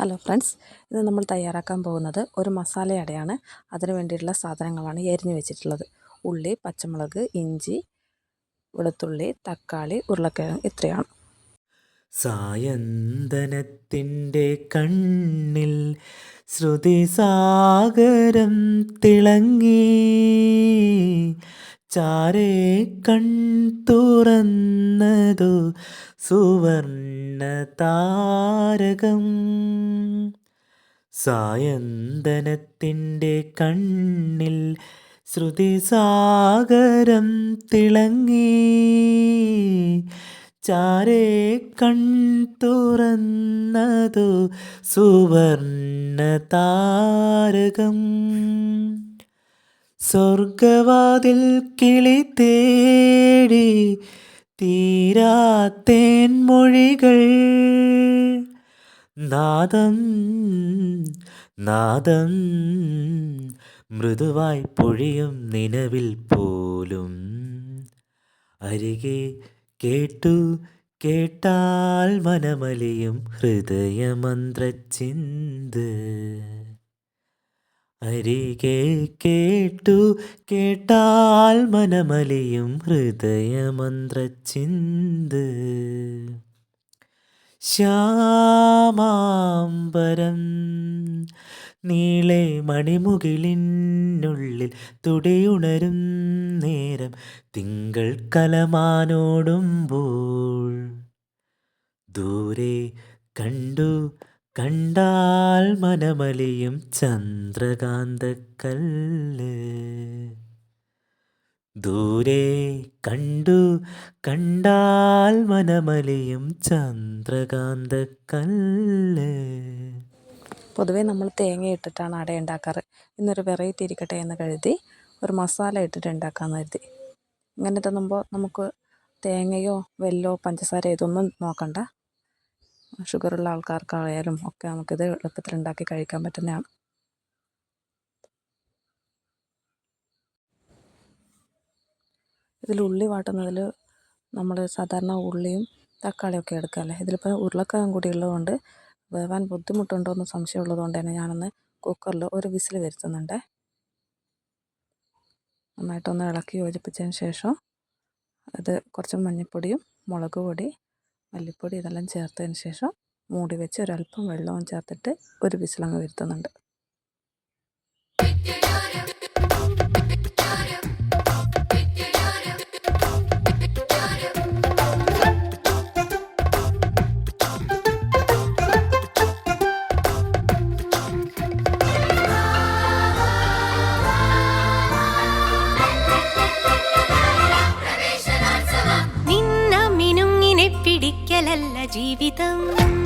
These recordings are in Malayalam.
ഹലോ ഫ്രണ്ട്സ് ഇന്ന് നമ്മൾ തയ്യാറാക്കാൻ പോകുന്നത് ഒരു മസാലയടയാണ് അതിന് വേണ്ടിയിട്ടുള്ള സാധനങ്ങളാണ് എരിഞ്ഞു വെച്ചിട്ടുള്ളത്. ഉള്ളി പച്ചമുളക് ഇഞ്ചി വെളുത്തുള്ളി തക്കാളി ഉരുളക്കിഴങ്ങ് ഇത്രയാണ്. സായന്തനത്തിന്റെ കണ്ണിൽ ശ്രുതിസാഗരം തിളങ്ങി. ചാരേ കൺ തുറന്നതു സുവർണ താരകം സായന്തനത്തിന്റെ കണ്ണിൽ ശ്രുതിസാഗരം തിളങ്ങി. ചാരേ കൺ തുറന്നതു സുവർണ താരകം സ്വർഗവാതിൽ കിളി തേടി തീരാത്തേൻ മൊഴികൾ. നാദം നാദം മൃദുവായി പൊഴിയും നിലവിൽ പോലും. അരികെ കേട്ടു കേട്ടാൽ മനമലിയും ഹൃദയമന്ത്രച്ചിന്ത്. അരികെ കേട്ടു കേട്ടാൽ മനമലിയും ഹൃദയമന്ത്രച്ചിന്ത്. ശ്യാമാംബരം നീളെ മണിമുകിലിനുള്ളിൽ തുടിയുണരും നേരം തിങ്കൾ കലമാനോടുമ്പോൾ. ദൂരെ കണ്ടു കണ്ടാൽ മനമലിയും ചന്ദ്രകാന്തക്കല്ല്. ദൂരെ കണ്ടു കണ്ടാൽ മനമലിയും ചന്ദ്രകാന്തക്കല്ല്. പൊതുവേ നമ്മൾ തേങ്ങ ഇട്ടിട്ടാണ് അട ഉണ്ടാക്കാറ്. ഇന്നൊരു വെറൈറ്റി ഇരിക്കട്ടെ എന്ന് കരുതി ഒരു മസാല ഇട്ടിട്ട് ഉണ്ടാക്കാമെന്ന് കരുതി. ഇങ്ങനെ തിന്നുമ്പോൾ നമുക്ക് തേങ്ങയോ വെല്ലോ പഞ്ചസാര ഇതൊന്നും നോക്കണ്ട. ഷുഗറുള്ള ആൾക്കാർക്കായാലും ഒക്കെ നമുക്കിത് എളുപ്പത്തിൽ ഉണ്ടാക്കി കഴിക്കാൻ പറ്റുന്നതാണ്. ഇതിൽ ഉള്ളി വാട്ടുന്നതിൽ നമ്മൾ സാധാരണ ഉള്ളിയും തക്കാളിയൊക്കെ എടുക്കാമല്ലേ ഇതിലിപ്പോൾ ഉരുളക്കിഴങ്ങ് കൂടി ഉള്ളതുകൊണ്ട് വേവാൻ ബുദ്ധിമുട്ടുണ്ടോ എന്ന് സംശയമുള്ളതുകൊണ്ട് തന്നെ ഞാനൊന്ന് കുക്കറിൽ ഒരു വിസിൽ വരുത്തുന്നുണ്ട്. നന്നായിട്ടൊന്ന് ഇളക്കി യോജിപ്പിച്ചതിന് ശേഷം അത് കുറച്ച് മഞ്ഞൾപ്പൊടിയും മുളക് പൊടി മല്ലിപ്പൊടി ഇതെല്ലാം ചേർത്തതിന് ശേഷം മൂടി വെച്ച് ഒരല്പം വെള്ളവും ചേർത്തിട്ട് ഒരു വിസിലങ്ങ് വരുത്തുന്നുണ്ട്. జీవితం.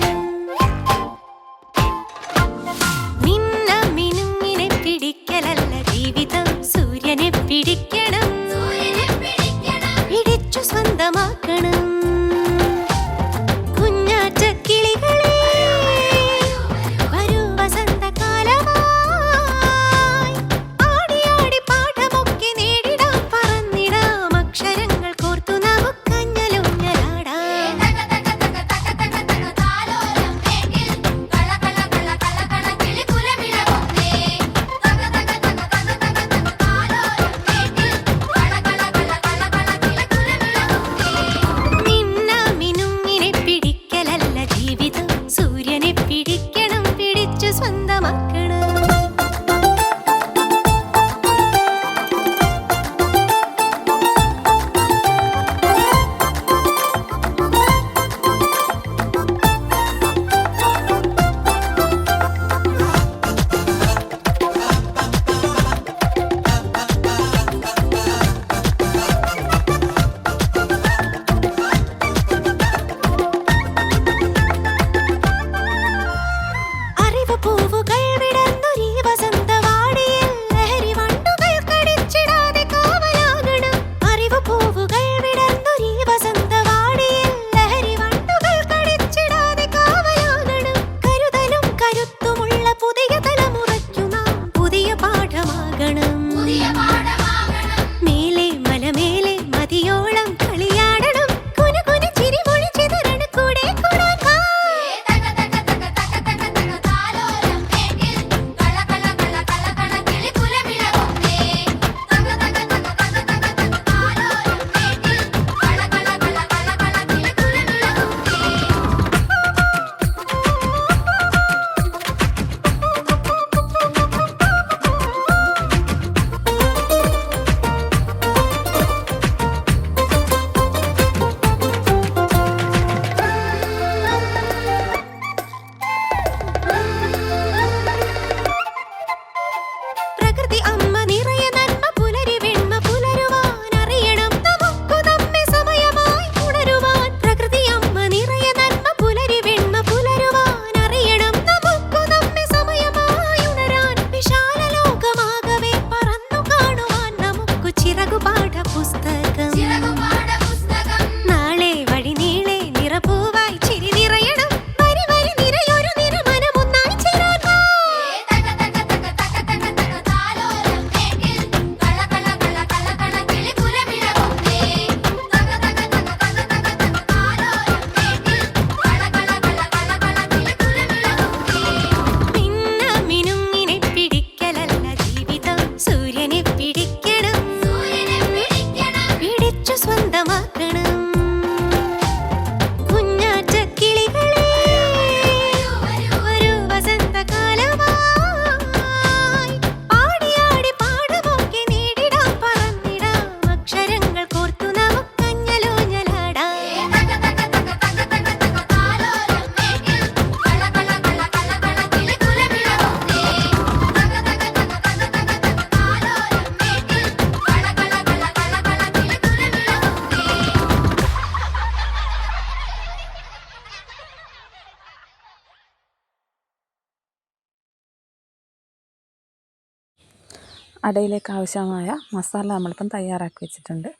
അടയിലേക്ക് ആവശ്യമായ മസാല നമ്മളിപ്പം തയ്യാറാക്കി വെച്ചിട്ടുണ്ട്.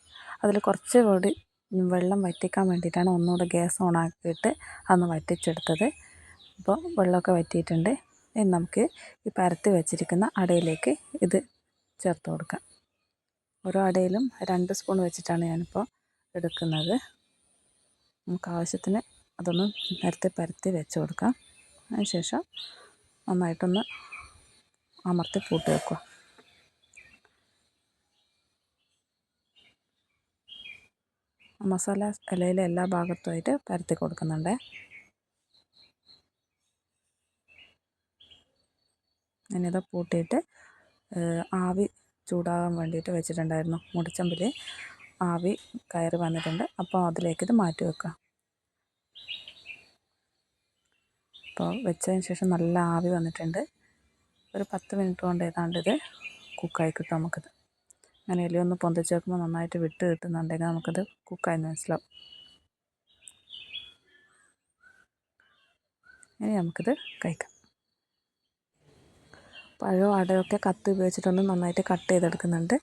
അതിൽ കുറച്ച് കൂടി വെള്ളം വറ്റിക്കാൻ വേണ്ടിയിട്ടാണ് ഒന്നുകൂടെ ഗ്യാസ് ഓണാക്കിയിട്ട് അതൊന്ന് വറ്റിച്ചെടുത്തത്. അപ്പോൾ വെള്ളമൊക്കെ വറ്റിയിട്ടുണ്ട്. ഇനി നമുക്ക് ഈ പരത്തി വെച്ചിരിക്കുന്ന അടയിലേക്ക് ഇത് ചേർത്ത് കൊടുക്കാം. ഓരോ അടയിലും രണ്ട് സ്പൂൺ വെച്ചിട്ടാണ് ഞാനിപ്പോൾ എടുക്കുന്നത്. നമുക്ക് ആവശ്യത്തിന് അതൊന്ന് നേരത്തെ പരത്തി വെച്ച് കൊടുക്കാം. അതിനുശേഷം നന്നായിട്ടൊന്ന് അമർത്തി പൂട്ടി വെക്കുക. മസാല ഇലയിലെ എല്ലാ ഭാഗത്തുമായിട്ട് പരത്തി കൊടുക്കുന്നുണ്ട്. ഞാനിത് പൂട്ടിയിട്ട് ആവി ചൂടാകാൻ വേണ്ടിയിട്ട് വെച്ചിട്ടുണ്ടായിരുന്നു. മുടിച്ചമ്പിൽ ആവി കയറി വന്നിട്ടുണ്ട്. അപ്പോൾ അതിലേക്ക് ഇത് മാറ്റി വെക്കാം അപ്പോൾ വെച്ചതിന് ശേഷം നല്ല ആവി വന്നിട്ടുണ്ട്. ഒരു പത്ത് മിനിറ്റ് കൊണ്ട് ഏതാണ്ട് ഇത് കുക്കായി കിട്ടും നമുക്കിത്. അങ്ങനെ ഒന്ന് പൊന്തിച്ച് വെക്കുമ്പോൾ നന്നായിട്ട് വിട്ട് കിട്ടുന്നുണ്ടെങ്കിൽ നമുക്കത് കുക്കായി മനസ്സിലാവും. ഇനി നമുക്കിത് കഴിക്കാം. പഴവും അടയൊക്കെ കത്തി ഉപയോഗിച്ചിട്ടൊന്ന് നന്നായിട്ട് കട്ട് ചെയ്തെടുക്കുന്നുണ്ട്.